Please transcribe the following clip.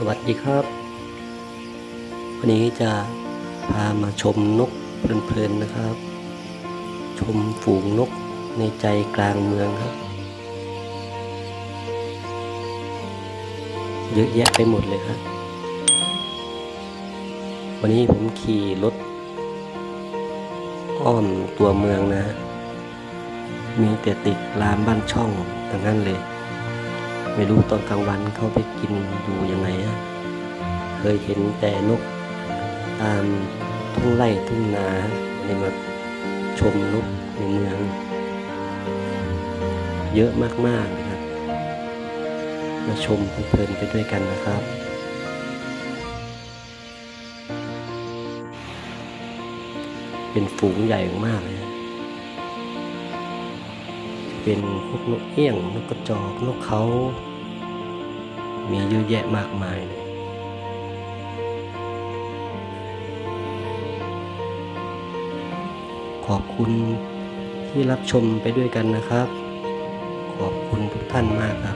สวัสดีครับ วันนี้จะพามาชมนกเพลินๆนะครับ ชมฝูงนกในใจกลางเมืองครับ เยอะแยะไปหมดเลยครับ วันนี้ผมขี่รถ อ้อมตัวเมืองนะ มีแต่ติดรามบ้านช่องทั้งนั้นเลย ไม่รู้ตอนกลางวันเขาไปกินอยู่ยังไงอะเคยเห็นแต่นกตามทุ่งไร่ทุ่งนาวันมาชมนกในเมือง เยอะมากๆนะครับ มาชมเพลินไปด้วยกันนะครับเป็นฝูงใหญ่มากเลยเป็นพวกนกเอี้ยง นกกระจอก นกเขา มีเยอะแยะมากมายเลยขอบคุณที่รับชมไปด้วยกันนะครับ ขอบคุณทุกท่านมากครับ